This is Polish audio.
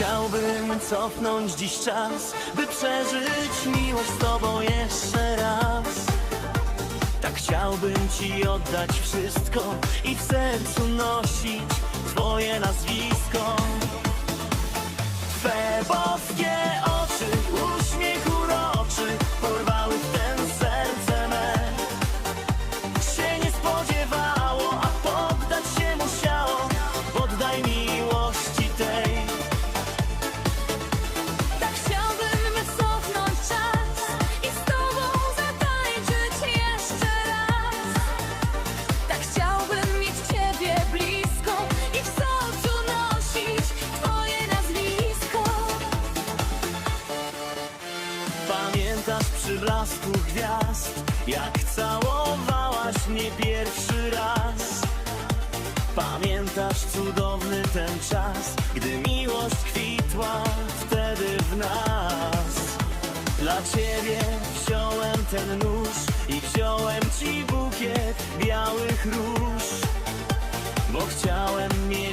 Chciałbym cofnąć dziś czas, by przeżyć miłość z tobą jeszcze raz. Tak chciałbym ci oddać wszystko i w sercu nosić twoje nazwisko. Twe boskie Pamiętasz przy blasku gwiazd, jak całowałaś mnie pierwszy raz. Pamiętasz cudowny ten czas, gdy miłość kwitła wtedy w nas. Dla ciebie wziąłem ten nóż i wziąłem ci bukiet białych róż, bo chciałem mieć